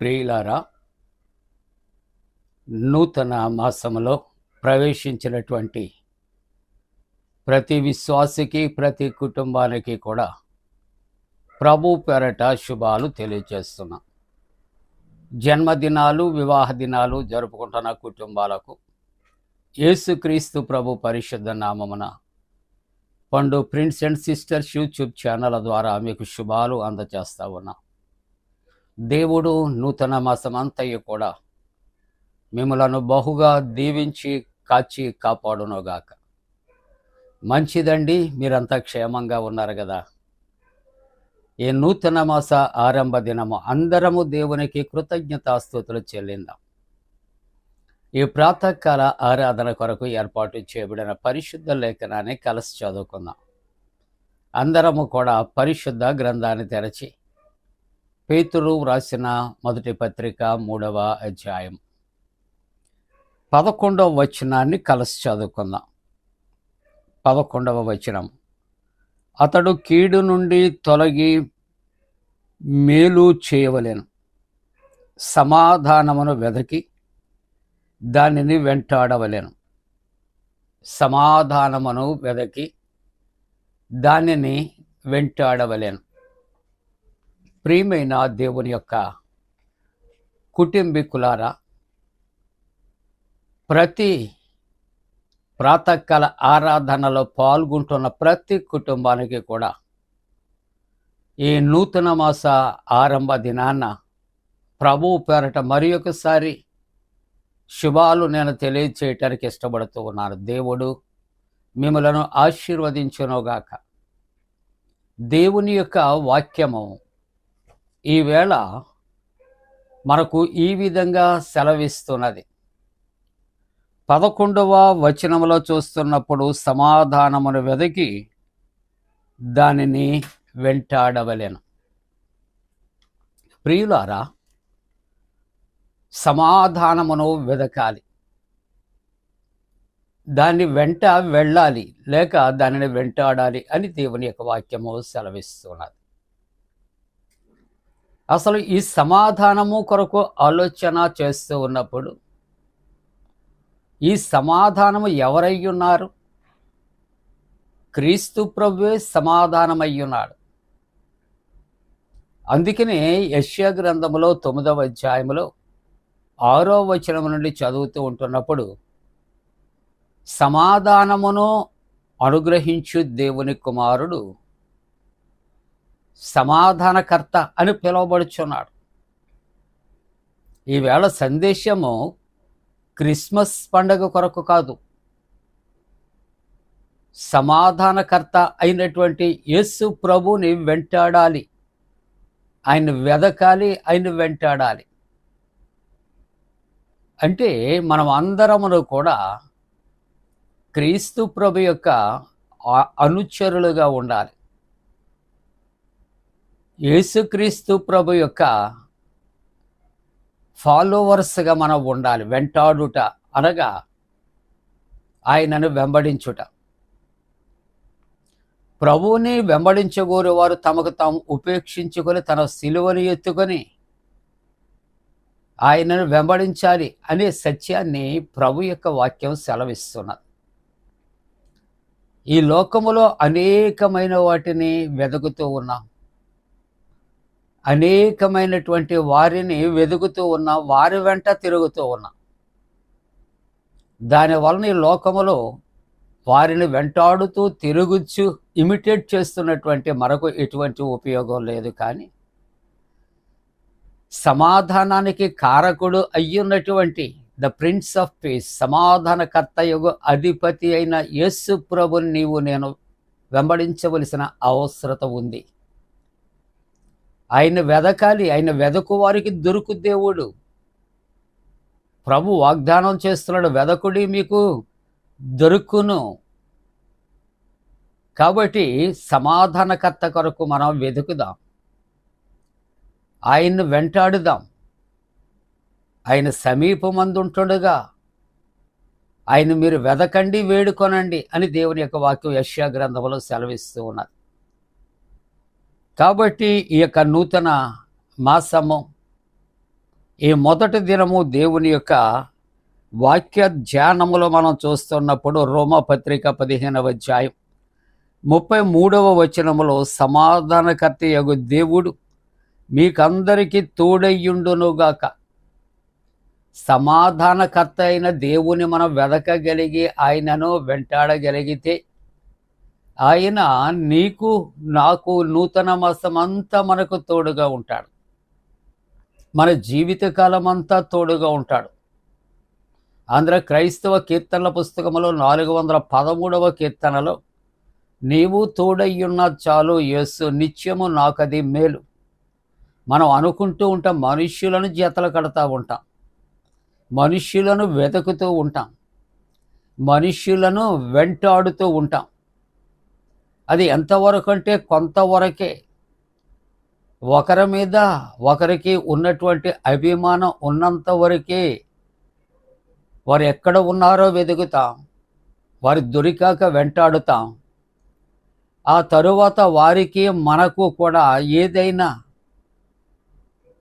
ప్రియులారా నూతన మాసములో ప్రవేశించినటువంటి ప్రతి విశ్వాసికి ప్రతి కుటుంబానికి కూడా ప్రభు పెరట శుభాలు తెలియజేస్తున్నాం జన్మదినాలు వివాహ దినాలు జరుపుకుంటున్న కుటుంబాలకు యేసుక్రీస్తు ప్రభు పరిశుద్ధ నామమున Pandu prince and sisters YouTube channel ద్వారా మీకు శుభాలు అందజేస్తా ఉన్నాం. దేవుడు నూతన మాసమంతయు కూడా మిమ్మలను బహుగా దీవించి కాచి కాపాడునోగాక. మంచిదండి మీరంతా క్షేమంగా ఉన్నారు కదా ఈ నూతన మాస ఆరంభ దినము అందరము దేవునికి కృతజ్ఞతాస్తుతులు చెల్లిందాం. ఈ ప్రాతకాల ఆరాధన కొరకు ఏర్పాటు చేయబడిన పరిశుద్ధ లేఖనాన్ని కలిసి చదువుకుందాం. అందరము కూడా పరిశుద్ధ గ్రంథాన్ని తెరచి పేతురు వ్రాసిన మొదటి పత్రిక మూడవ అధ్యాయం. పదకొండవ వచనాన్ని కలిసి చదువుకుందాం. పదకొండవ వచనం. అతడు కీడు నుండి తొలగి మేలు చేయవలెను. సమాధానమును వెదకి దానిని వెంటాడవలేను. సమాధానమును వెదకి దానిని వెంటాడవలేను. ప్రియమైన దేవుని యొక్క కుటుంబీకులారా ప్రతి ప్రాతకాల ఆరాధనలో పాల్గొంటున్న ప్రతి కుటుంబానికి కూడా ఈ నూతన మాస ఆరంభ దినాన ప్రభు పేరట మరి ఒకసారి శుభాలు నేను తెలియచేయటానికి ఇష్టపడుతూ ఉన్నాను. దేవుడు మిమ్మలను ఆశీర్వదించునుగాక. దేవుని యొక్క వాక్యము ఈవేళ మనకు ఈ విధంగా సెలవిస్తున్నది. పదకొండవ వచనంలో చూస్తున్నప్పుడు సమాధానమును వెదకి దానిని వెంటాడవలేను. ప్రియులారా సమాధానమును వెదకాలి. దాన్ని వెంట వెళ్ళాలి లేక దానిని వెంటాడాలి అని దేవుని యొక్క వాక్యము సెలవిస్తున్నది. అసలు ఈ సమాధానము కొరకు ఆలోచన చేస్తూ ఉన్నప్పుడు ఈ సమాధానము ఎవరై ఉన్నారు? క్రీస్తు ప్రభువే సమాధానమయ్యున్నాడు అందుకనే యష్యా గ్రంథములో తొమ్మిదవ అధ్యాయములో ఆరో వచనం నుండి చదువుతూ ఉంటున్నప్పుడు సమాధానమును అనుగ్రహించు దేవుని కుమారుడు సమాధానకర్త అని పిలువబడుచున్నాడు. ఈవేళ సందేశము క్రిస్మస్ పండగ కొరకు కాదు. సమాధానకర్త అయినటువంటి యేసు ప్రభుని వెంటాడాలి. ఆయన వెదకాలి ఆయన వెంటాడాలి. అంటే మనం అందరమును కూడా క్రీస్తు ప్రభు యొక్క అనుచరులుగా ఉండాలి. యేసుక్రీస్తు ప్రభు యొక్క ఫాలోవర్స్గా మనం ఉండాలి వెంటాడుట అనగా ఆయనను వెంబడించుట. ప్రభువుని వెంబడించగోరు వారు తమకు తాము ఉపేక్షించుకొని తన సిలువను ఎత్తుకొని ఆయనను వెంబడించాలి అనే సత్యాన్ని ప్రభు యొక్క వాక్యం సెలవిస్తున్నది. ఈ లోకములో అనేకమైన వాటిని వెతుకుతూ ఉన్నాం. అనేకమైనటువంటి వారిని వెతుకుతూ ఉన్నా వారి వెంట తిరుగుతూ ఉన్నా. దానివలన ఈ లోకములో వారిని వెంటాడుతూ తిరుగుచు ఇమిటేట్ చేస్తున్నటువంటి మరొక ఎటువంటి ఉపయోగం లేదు కానీ సమాధానానికి కారకుడు అయ్యున్నటువంటి ద ప్రిన్స్ ఆఫ్ పీస్ సమాధానకర్త కర్తయుగ అధిపతి అయిన యేసు ప్రభుని నీవు నేను వెంబడించవలసిన అవసరత ఉంది. ఆయన వెదకాలి ఆయన వెదకు వారికి దొరుకు దేవుడు. ప్రభు వాగ్దానం చేస్తున్నాడు వెదకుడి మీకు దొరుకును. కాబట్టి సమాధానకర్త కొరకు మనం వెతుకుదాం ఆయన్ను వెంటాడుదాం. ఆయన సమీపమందుంటుండగా ఆయన మీరు వెదకండి వేడుకొనండి అని దేవుని యొక్క వాక్యం యశ్యా గ్రంథంలో సెలవిస్తూ ఉన్నారు కాబట్టి ఈ యొక్క నూతన మాసము ఈ మొదటి దినము దేవుని యొక్క వాక్య ధ్యానములో మనం చూస్తున్నప్పుడు రోమపత్రిక పదిహేనవ అధ్యాయం ముప్పై మూడవ వచనములో సమాధానకర్త యగు దేవుడు మీకందరికీ తోడయ్యుండునుగాక. సమాధానకర్త అయిన దేవుని మనం వెదకగలిగి ఆయనను వెంటాడగలిగితే ఆయన నీకు నాకు నూతన మాసం అంతా మనకు తోడుగా ఉంటాడు. మన జీవితకాలం అంతా తోడుగా ఉంటాడు. ఆంధ్ర క్రైస్తవ కీర్తనల పుస్తకములో నాలుగు వందల పదమూడవ కీర్తనలో నీవు తోడయ్యున్న చాలు యేసు నిత్యము నాకది మేలు. మనం అనుకుంటూ ఉంటాం మనుష్యులను జతలు కడతా ఉంటాం. మనుష్యులను వెతుకుతూ ఉంటాం. మనుష్యులను వెంటాడుతూ ఉంటాం. అది ఎంతవరకు అంటే కొంతవరకే. ఒకరి మీద ఒకరికి ఉన్నటువంటి అభిమానం ఉన్నంత వరకే వారు ఎక్కడ ఉన్నారో వెతుకుతాం వారు దొరికాక వెంటాడుతాం. ఆ తరువాత వారికి మనకు కూడా ఏదైనా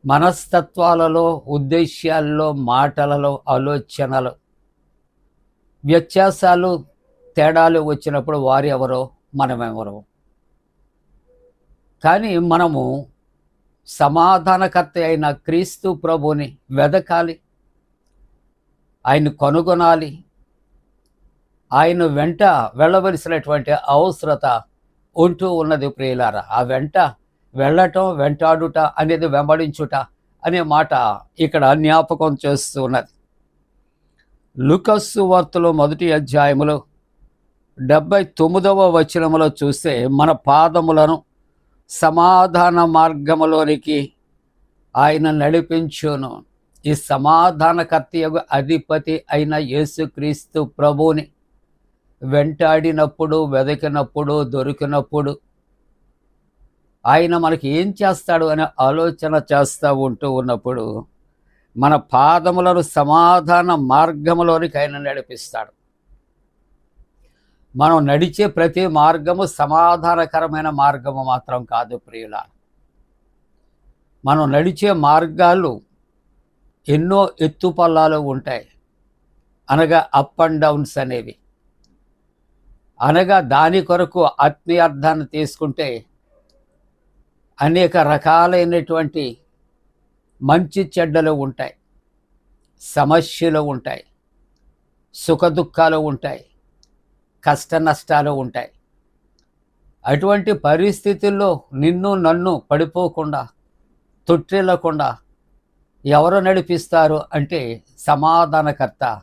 మనస్తత్వాలలో ఉద్దేశ్యాల్లో మాటలలో ఆలోచనలు వ్యత్యాసాలు తేడాలు వచ్చినప్పుడు వారు ఎవరో మనమెవరో కానీ మనము సమాధానకర్త అయిన క్రీస్తు ప్రభుని వెదకాలి. ఆయన కనుగొనాలి. ఆయన వెంట వెళ్ళవలసినటువంటి అవసరత ఉంటూ ఉన్నది ప్రియులారా. ఆ వెంట వెళ్ళటం వెంటాడుట అనేది వెంబడించుట అనే మాట ఇక్కడ జ్ఞాపకం చేస్తూ ఉన్నది లుకస్సు వార్తలో మొదటి అధ్యాయములో డెబ్బై తొమ్మిదవ వచనములో చూస్తే మన పాదములను సమాధాన మార్గములోనికి ఆయన నడిపించును. ఈ సమాధానకర్త యొక్క అధిపతి అయిన యేసుక్రీస్తు ప్రభువుని వెంటాడినప్పుడు వెదకినప్పుడు దొరికినప్పుడు ఆయన మనకి ఏం చేస్తాడు అనే ఆలోచన చేస్తూ ఉంటూ ఉన్నప్పుడు మన పాదములను సమాధాన మార్గములోనికి ఆయన నడిపిస్తాడు. మనం నడిచే ప్రతి మార్గము సమాధానకరమైన మార్గము మాత్రం కాదు ప్రియుల. మనం నడిచే మార్గాలు ఎన్నో ఎత్తుపల్లాలు ఉంటాయి. అనగా అప్ అండ్ డౌన్స్ అనేవి. అనగా దాని కొరకు ఆత్మీయార్థాన్ని తీసుకుంటే అనేక రకాలైనటువంటి మంచి చెడ్డలు ఉంటాయి. సమస్యలు ఉంటాయి. సుఖదుఖాలు ఉంటాయి. కష్ట నష్టాలు ఉంటాయి. అటువంటి పరిస్థితుల్లో నిన్ను నన్ను పడిపోకుండా తొట్టిల్లకుండా ఎవరు నడిపిస్తారు అంటే సమాధానకర్త.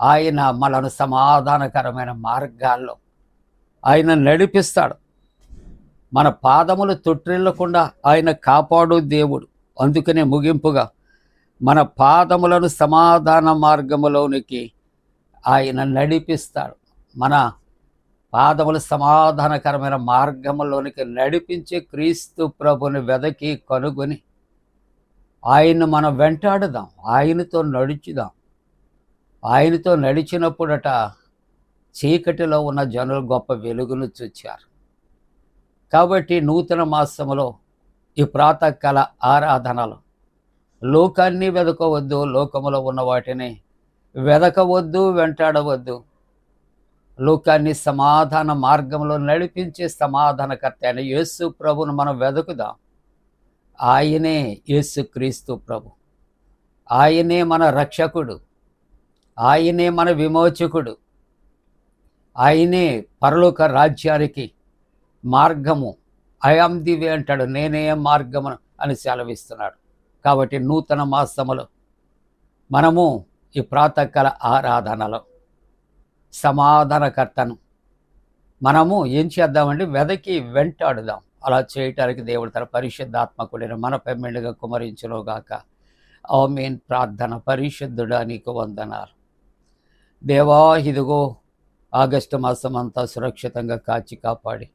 ఆయన మనను సమాధానకరమైన మార్గాల్లో ఆయన నడిపిస్తాడు. మన పాదములు తొట్టిల్లకుండా ఆయన కాపాడు దేవుడు. అందుకనే ముగింపుగా మన పాదములను సమాధాన మార్గములోనికి ఆయన నడిపిస్తాడు. మన పాదముల సమాధానకరమైన మార్గములోనికి నడిపించే క్రీస్తు ప్రభుని వెదకి కనుగొని ఆయన మనం వెంటాడుదాం ఆయనతో నడుచుదాం. ఆయనతో నడిచినప్పుడట చీకటిలో ఉన్న జనులు గొప్ప వెలుగును చూచారు. కాబట్టి నూతన మాసములో ఈ ప్రాతకాల ఆరాధనలు లోకాన్ని వెదకవద్దు లోకములో ఉన్న వాటిని వెదకవద్దు వెంటాడవద్దు. లోకాన్ని సమాధాన మార్గంలో నడిపించే సమాధానకర్త అయిన యేసు ప్రభును మనం వెదకుదాం. ఆయనే యేసుక్రీస్తు ప్రభు. ఆయనే మన రక్షకుడు. ఆయనే మన విమోచకుడు. ఆయనే పరలోక రాజ్యానికి మార్గము. ఐఆమ్ ది వే అంటాడు. నేనే మార్గము అని సెలవిస్తున్నాడు. కాబట్టి నూతన మాసములో మనము ఈ ప్రాతకాల ఆరాధనలో సమాధానకర్తను. మనము ఏం చేద్దామంటే వెదకి వెంటాడుదాం. అలా చేయటానికి దేవుడు తన పరిశుద్ధాత్మకుడిని మన పెమ్మిడిగా కుమరించునుగాక. మీన్ ప్రార్థన పరిశుద్ధుడా నీకు వందనాలు. దేవా ఇదిగో ఆగస్టు మాసం అంతా సురక్షితంగా కాచి కాపాడి.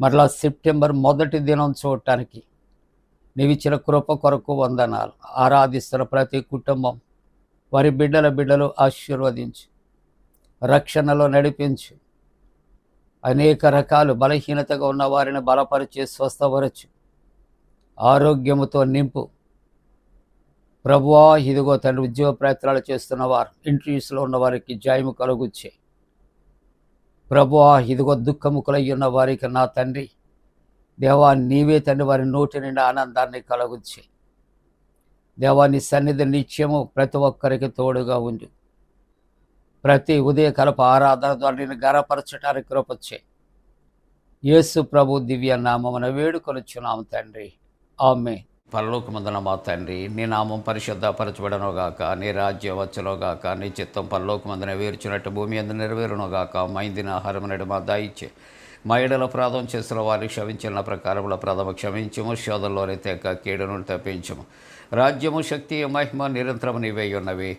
మరలా సెప్టెంబర్ మొదటి దినం చూడటానికి నీవిచ్చిన కృప కొరకు వందనాలు. ఆరాధిస్తున్న ప్రతి కుటుంబం వారి బిడ్డల బిడ్డలు ఆశీర్వదించు. రక్షణలో నడిపించు. అనేక రకాలు బలహీనతగా ఉన్న వారిని బలపరిచి స్వస్థపరచు ఆరోగ్యముతో నింపు. ప్రభువా ఇదిగో తండ్రి ఉద్యోగ ప్రయత్నాలు చేస్తున్న వారు ఇంటర్వ్యూస్లో ఉన్న వారికి జయము కలుగుచ్చే ప్రభువా ఇదిగో దుఃఖముకులై ఉన్న వారికి నా తండ్రి దేవా నీవే తండ్రి వారి నోటి నిండా ఆనందాన్ని కలుగుచ్చే దేవాన్ని సన్నిధి నిత్యము ప్రతి ఒక్కరికి తోడుగా ఉండు. ప్రతి ఉదయకల్ప ఆరాధన ద్వారా నేను గర్వపరచడానికి కృపొచ్చే యేసు ప్రభు దివ్య నామమున వేడుకొనుచున్నాము తండ్రి. ఆమె పరలోకమందున మా తండ్రి నీ నామం పరిశుద్ధపరచబడనుగాక నీ రాజ్యం వచ్చునుగాక నీ చిత్తం పరలోకమందున వేర్చినట్టు భూమి అందు నెరవేరునుగాక మైందిన ఆహారమునడు మా దాయిచ్చే మా ఎడల ప్రాధం చేసిన వారిని క్షమించిన ప్రకారముల ప్రథమ క్షమించము శోధంలోని తెక్క కీడును తప్పించము. రాజ్యము శక్తి మహిమ నిరంతరము నీవై ఉన్నవి.